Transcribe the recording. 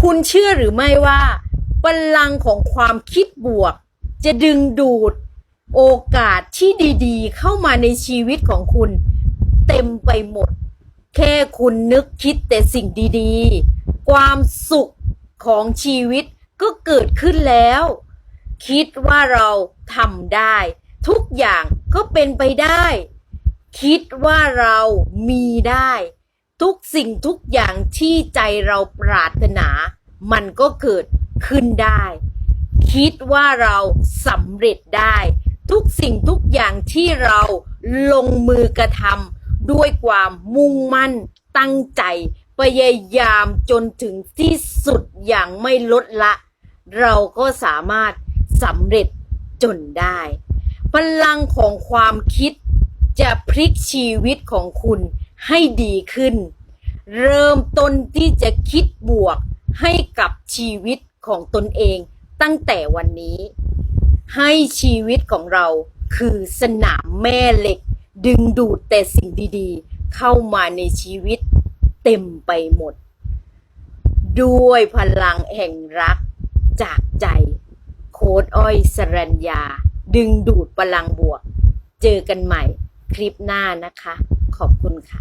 คุณเชื่อหรือไม่ว่าพลังของความคิดบวก จะดึงดูดโอกาสที่ดีๆ เข้ามาในชีวิตของคุณ เต็มไปหมด แค่คุณนึกคิดแต่สิ่งดีๆ ความสุขของชีวิตก็เกิดขึ้นแล้ว คิดว่าเราทำได้ ทุกอย่างก็เป็นไปได้ คิดว่าเรามีได้ ทุกสิ่งทุกอย่างที่ใจเราปรารถนา มันก็เกิดขึ้นได้ คิดว่าเราสำเร็จได้ ทุกสิ่งทุกอย่างที่เราลงมือกระทำด้วยความมุ่งมั่นตั้งใจ พยายามจนถึงที่สุดอย่างไม่ลดละ เราก็สามารถสำเร็จจนได้ พลังของความคิดจะพลิกชีวิตของคุณ ให้ดีขึ้น เริ่มต้นที่จะคิดบวกให้กับชีวิตของตนเองตั้งแต่วันนี้ ให้ชีวิตของเราคือสนามแม่เหล็ก ดึงดูดแต่สิ่งดีๆ เข้ามาในชีวิตเต็มไปหมด ด้วยพลังแห่งรักจากใจ โค้ดอ้อยสรัญญา ดึงดูดพลังบวก เจอกันใหม่คลิปหน้านะคะ ขอบคุณค่ะ